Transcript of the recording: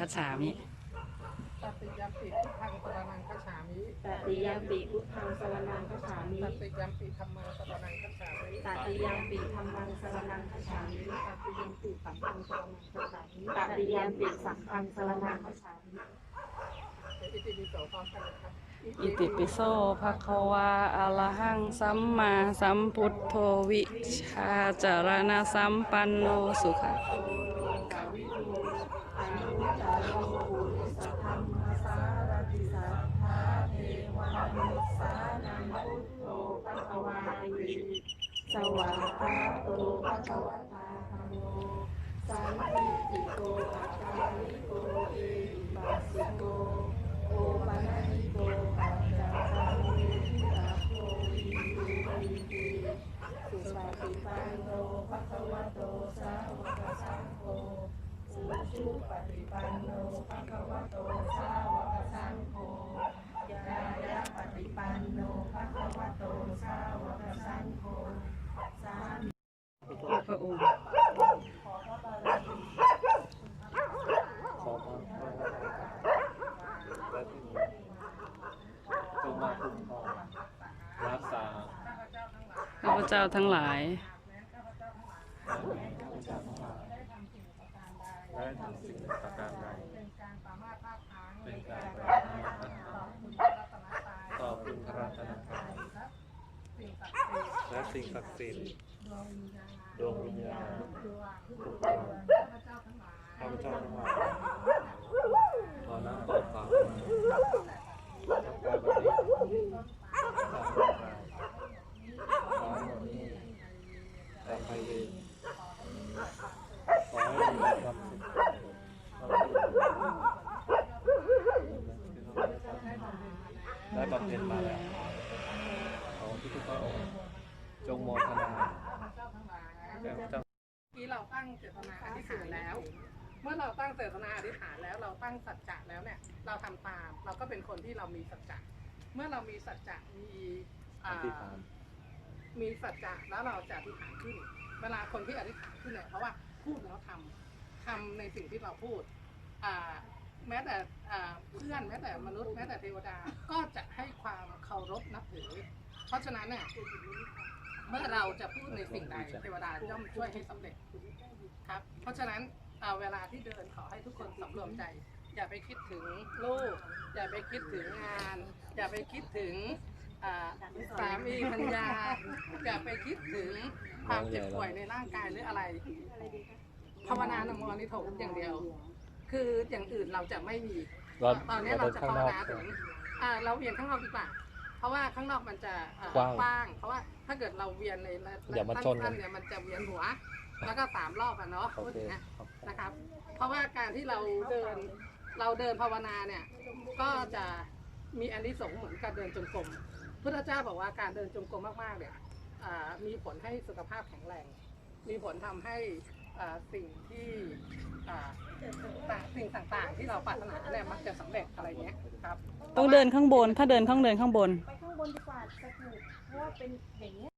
คัจฉามิตติยมปิพุทธังสรนังคัจฉามิตติยมปิพุทธังสรนังคัจฉามิตติยมปิธรรมังสรนังคัจฉามิตติยมปิธรรมังสรนังคัจฉามิตติยมปิสังฆังสรนังคัจฉามิตติยมปิสังฆังสรนังคัจฉามิอิติปิโสพร้อมกันนะครับอิติปิโสภะคะวาอะระหังสัมมาสัมพุทโธวิชาจารณะสัมปันโนสุขะ อานิพุทธาโลกุสัทธัมมาสารติสัทธาเทวานุสานังพุทโธภะคะวาติ สวากขาโตภะคะวะตาธัมโมสันติติโกอัตตาลิโกเอหิปัสสิโกโอปะนะหิโกปัจจาคังเวทิตาโพวิภูวิติสุปฏิปันโนภะคะวะโตสาวกสังโฆสุชุปฏิปันโนภะคะวะโตสาวกสังโฆยายะปฏิปันโนภะคะวะโตสาวกสังโฆ พระองค์ขอพรและที่นี้จงมาคุ้มครองรักษาข้าพเจ้าทั้งหลายและข้าพเจ้าทั้งหลายและทำสิ่งประการใด เป็นการสามารถภาคทาง เป็นการป ต่ รา อ บมีปัญหา คุณพระรัตนตรัย ต่อคุณพระรัตนตรัย และ สิ่งศักดิ์สิทธิ์และสิ่งศักดิ์สิทธิ์ดวงวิญญาณดวงวิญญาณทุกดวงทุกดวงข้าพเจ้าทั้งหลายข้าพเจ้าทั้งหลายขอน้ำต่อฟ้าทำการบัดนี้ตามประการขอให้หมดนี้แต่ไปเองขอให้มีความสุขได้บำเพ็ญมาแล้วขอทุกๆพระองค์ จงโมทนาข้าพเจ้าทั้งหลายแก่เจ้าที่เราตั้งเจตนาอธิษฐานแล้ว เมื่อเราตั้งเจตนาอธิษฐานแล้วเราตั้งสัจจะแล้วเนี่ย เราทำตามเราก็เป็นคนที่เรามีสัจจะเมื่อเรามีสัจจะมีอ่าอธิษฐานมีสัจจะแล้วเราจะอธิษฐานขึ้น เวลาคนที่อธิษฐานขึ้นเนี่ยเพราะว่าพูดแล้วทำทำในสิ่งที่เราพูดอ่าแม้แต่อ่าเพื่อนแม้แต่มนุษย์แม้แต่เทวดาก็จะให้ความเคารพนับถือ เพราะฉะนั้นเนี่ย เมื่อเราจะพูดในสิ่งใดเทวดาย่อมช่วยให้สำเร็จครับ เพราะฉะนั้นอ่าเวลาที่เดินขอให้ทุกคนสำรวมใจ อย่าไปคิดถึงลูก อย่าไปคิดถึงงาน อย่าไปคิดถึงอ่าสามีภรรยาอย่าไปคิดถึงความเจ็บป่วยในร่างกายหรืออะไรภาวนานโมนิโถอย่างเดียว คืออย่างอื่นเราจะไม่มีเราตอนนี้เราเราเดินจะข้างภาวนอกนาถึงอ่าเราเวียนข้างนอกดีกว่า เพราะว่าข้างนอกมันจะเอ่อกว้างกว้างเพราะว่าถ้าเกิดเราเวียนในระอย่ามาชนกัน สั้ๆเนี่ยมันจะเวียนหัว แล้วก็สามรอบอะเนาะโอพูดเคอย่างเงี้ยครับ นะครับ เพราะว่าการที่เราเดินเราเดินภาวนาเนี่ย ก็จะมีอันที่สงส์เหมือนการเดินจงกรมพุทธเจ้าบอกว่าการเดินจงกรมมากๆเนี่ยอ่ามีผลให้สุขภาพแข็งแรง มีผลทำให้อ่าสิ่งที่อ่าต่างสิ่งต่างๆ ที่เราปรารถนาเนี่ยมักจะสำเร็จอะไรเงี้ยครับต้องเดินข้างบน ถ้าเดินข้างเดินข้างบน เป็นอย่างนี้ย